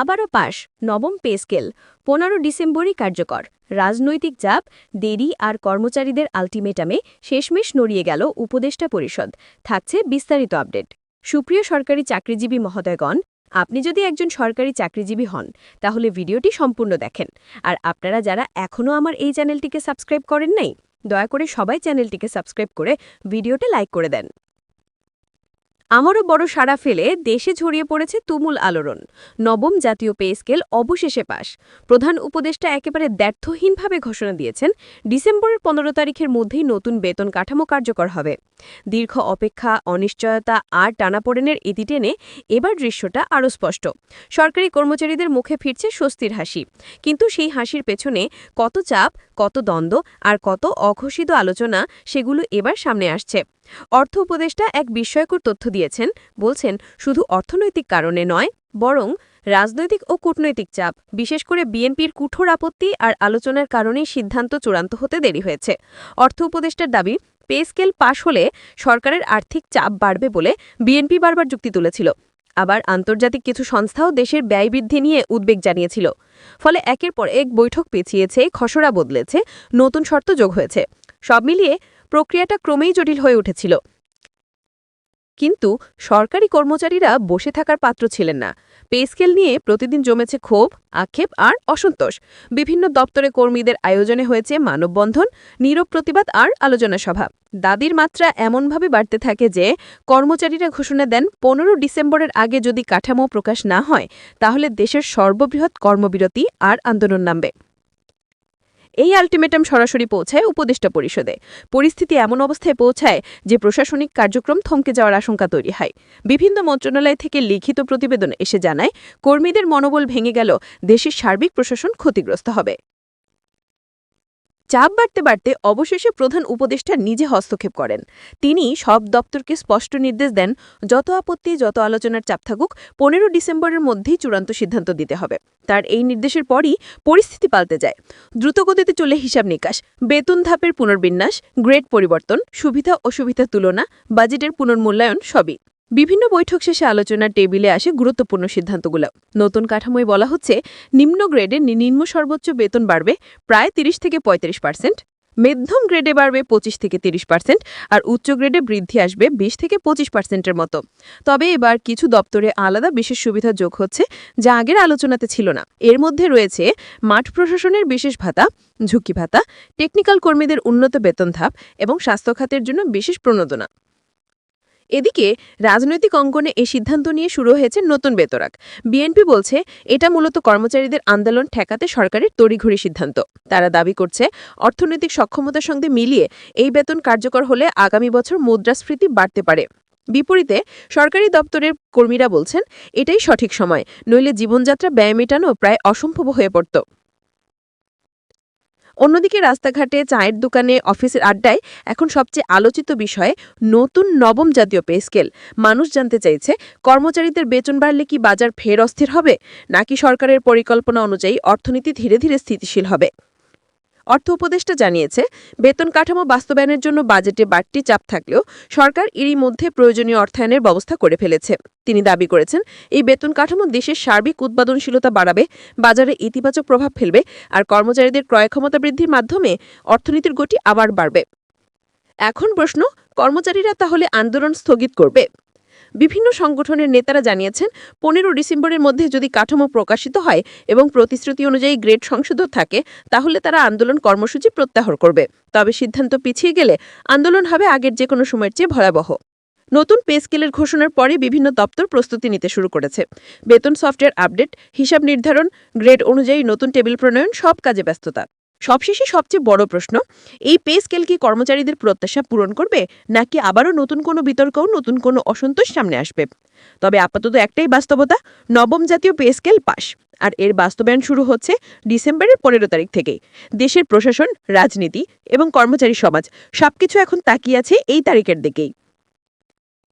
আবারও পাশ নবম pay scale, পনেরো ডিসেম্বরই কার্যকর। রাজনৈতিক চাপ, দেরি আর কর্মচারীদের আলটিমেটামে শেষমেশ নড়িয়ে গেল উপদেষ্টা পরিষদ। থাকছে বিস্তারিত আপডেট। সুপ্রিয় সরকারি চাকরিজীবী মহোদয়গণ, আপনি যদি একজন সরকারি চাকরিজীবী হন, তাহলে ভিডিওটি সম্পূর্ণ দেখেন। আর আপনারা যারা এখনও আমার এই চ্যানেলটিকে সাবস্ক্রাইব করেন নাই, দয়া করে সবাই চ্যানেলটিকে সাবস্ক্রাইব করে ভিডিওটা লাইক করে দেন। আমারও বড় সাড়া ফেলে দেশে ছড়িয়ে পড়েছে তুমুল আলোড়ন। নবম জাতীয় পে স্কেল অবশেষে পাশ প্রধান উপদেষ্টা একেবারে দ্ব্যর্থহীনভাবে ঘোষণা দিয়েছেন, ডিসেম্বরের পনেরো তারিখের মধ্যেই নতুন বেতন কাঠামো কার্যকর হবে। দীর্ঘ অপেক্ষা, অনিশ্চয়তা আর টানাপোড়েনের ইতি টেনে এবার দৃশ্যটা আরও স্পষ্ট। সরকারি কর্মচারীদের মুখে ফিরছে স্বস্তির হাসি। কিন্তু সেই হাসির পেছনে কত চাপ, কত দ্বন্দ্ব আর কত অঘোষিত আলোচনা, সেগুলো এবার সামনে আসছে। অর্থ উপদেষ্টা এক বিস্ময়কর তথ্য দিয়েছেন, বলছেন, শুধু অর্থনৈতিক কারণে নয়, বরং রাজনৈতিক ও কূটনৈতিক চাপ, বিশেষ করে বিএনপির কঠোর আপত্তি আর আলোচনার কারণেই সিদ্ধান্ত চূড়ান্ত হতে দেরি হয়েছে। অর্থ উপদেষ্টার দাবি, পে স্কেল পাশ হলে সরকারের আর্থিক চাপ বাড়বে বলে বিএনপি বারবার যুক্তি তুলেছিল। আবার আন্তর্জাতিক কিছু সংস্থাও দেশের ব্যয় বৃদ্ধি নিয়ে উদ্বেগ জানিয়েছিল। ফলে একের পর এক বৈঠক পেছিয়েছে, খসড়া বদলেছে, নতুন শর্ত যোগ হয়েছে। সব মিলিয়ে প্রক্রিয়াটা ক্রমেই জটিল হয়ে উঠেছিল। কিন্তু সরকারি কর্মচারীরা বসে থাকার পাত্র ছিলেন না। পে স্কেল নিয়ে প্রতিদিন জমেছে ক্ষোভ, আক্ষেপ আর অসন্তোষ। বিভিন্ন দপ্তরে কর্মীদের আয়োজনে হয়েছে মানববন্ধন, নীরব প্রতিবাদ আর আলোচনা সভা। দাদির মাত্রা এমনভাবে বাড়তে থাকে যে, কর্মচারীরা ঘোষণা দেন, পনেরো ডিসেম্বরের আগে যদি কাঠামো প্রকাশ না হয়, তাহলে দেশের সর্ববৃহৎ কর্মবিরতি আর আন্দোলন নামবে। এই আলটিমেটাম সরাসরি পৌঁছায় উপদেষ্টা পরিষদে। পরিস্থিতি এমন অবস্থায় পৌঁছায় যে প্রশাসনিক কার্যক্রম থমকে যাওয়ার আশঙ্কা তৈরি হয়। বিভিন্ন মন্ত্রণালয় থেকে লিখিত প্রতিবেদন এসে জানায়, কর্মীদের মনোবল ভেঙে গেল, দেশের সার্বিক প্রশাসন ক্ষতিগ্রস্ত হবে। চাপ বাড়তে বাড়তে অবশেষে প্রধান উপদেষ্টা নিজে হস্তক্ষেপ করেন। তিনি সব দপ্তরকে স্পষ্ট নির্দেশ দেন, যত আপত্তি, যত আলোচনার চাপ থাকুক, পনেরো ডিসেম্বরের মধ্যেই চূড়ান্ত সিদ্ধান্ত দিতে হবে। তার এই নির্দেশের পরই পরিস্থিতি পাল্টে যায়। দ্রুতগতিতে চলে হিসাব নিকাশ, বেতন ধাপের পুনর্বিন্যাস, গ্রেড পরিবর্তন সুবিধা অসুবিধা তুলনা, বাজেটের পুনর্মূল্যায়ন সবই। বিভিন্ন বৈঠক শেষে আলোচনার টেবিলে আসে গুরুত্বপূর্ণ সিদ্ধান্তগুলো। নতুন কাঠামোয় বলা হচ্ছে, নিম্ন গ্রেডে নিম্ন সর্বোচ্চ বেতন বাড়বে প্রায় ৩০ থেকে ৩৫ পার্সেন্ট, মধ্যম গ্রেডে বাড়বে ২৫ থেকে ৩০ পার্সেন্ট, আর উচ্চ গ্রেডে বৃদ্ধি আসবে ২০ থেকে ২৫ পার্সেন্টের মতো। তবে এবার কিছু দপ্তরে আলাদা বিশেষ সুবিধা যোগ হচ্ছে, যা আগের আলোচনাতে ছিল না। এর মধ্যে রয়েছে মাঠ প্রশাসনের বিশেষ ভাতা, ঝুঁকি ভাতা, টেকনিক্যাল কর্মীদের উন্নত বেতন ধাপ এবং স্বাস্থ্য খাতের জন্য বিশেষ প্রণোদনা। এদিকে রাজনৈতিক অঙ্গনে এই সিদ্ধান্ত নিয়ে শুরু হয়েছে নতুন বেতরাক। বিএনপি বলছে, এটা মূলত কর্মচারীদের আন্দোলন ঠেকাতে সরকারের তড়িঘড়ি সিদ্ধান্ত। তারা দাবি করছে, অর্থনৈতিক সক্ষমতার সঙ্গে মিলিয়ে এই বেতন কার্যকর হলে আগামী বছর মুদ্রাস্ফীতি বাড়তে পারে। বিপরীতে, সরকারি দপ্তরের কর্মীরা বলছেন, এটাই সঠিক সময়, নইলে জীবনযাত্রা ব্যয় মেটানো প্রায় অসম্ভব হয়ে পড়ত। অন্যদিকে রাস্তাঘাটে চায়ের দোকানে, অফিসের আড্ডায় এখন সবচেয়ে আলোচিত বিষয়ে নতুন নবম জাতীয় পে স্কেল। মানুষ জানতে চাইছে, কর্মচারীদের বেতন বাড়লে কি বাজার ফের অস্থির হবে? নাকি সরকারের পরিকল্পনা অনুযায়ী অর্থনীতি ধীরে ধীরে স্থিতিশীল হবে? অর্থ উপদেষ্টা জানিয়েছে, বেতন কাঠামো বাস্তবায়নের জন্য বাজেটে বাড়তি চাপ থাকলেও সরকার এরই মধ্যে প্রয়োজনীয় অর্থায়নের ব্যবস্থা করে ফেলেছে। তিনি দাবি করেছেন, এই বেতন কাঠামো দেশের সার্বিক উৎপাদনশীলতা বাড়াবে, বাজারে ইতিবাচক প্রভাব ফেলবে, আর কর্মচারীদের ক্রয় ক্ষমতা বৃদ্ধির মাধ্যমে অর্থনীতির গতি আবার বাড়বে। এখন প্রশ্ন, কর্মচারীরা তাহলে আন্দোলন স্থগিত করবে? বিভিন্ন সংগঠনের নেতারা জানিয়েছেন, পনেরো ডিসেম্বরের মধ্যে যদি কাঠামো প্রকাশিত হয় এবং প্রতিশ্রুতি অনুযায়ী গ্রেড সংশোধন থাকে, তাহলে তারা আন্দোলন কর্মসূচি প্রত্যাহার করবে। তবে সিদ্ধান্ত পিছিয়ে গেলে আন্দোলন হবে আগের যে কোনো সময়ের চেয়ে ভয়াবহ। নতুন পে স্কেলের ঘোষণার পরে বিভিন্ন দপ্তর প্রস্তুতি নিতে শুরু করেছে। বেতন সফটওয়্যার আপডেট, হিসাব নির্ধারণ, গ্রেড অনুযায়ী নতুন টেবিল প্রণয়ন সব কাজে ব্যস্ততা। সবশেষে সবচেয়ে বড় প্রশ্ন, এই পে স্কেল কি কর্মচারীদের প্রত্যাশা পূরণ করবে, নাকি আবারও নতুন কোনো বিতর্কও নতুন কোনো অসন্তোষ সামনে আসবে? তবে আপাতত একটাই বাস্তবতা, নবম জাতীয় পে স্কেল পাশ আর এর বাস্তবায়ন শুরু হচ্ছে ডিসেম্বরের পনেরো তারিখ থেকেই দেশের প্রশাসন, রাজনীতি এবং কর্মচারী সমাজ, সবকিছু এখন তাকিয়ে আছে এই তারিখের দিকেই।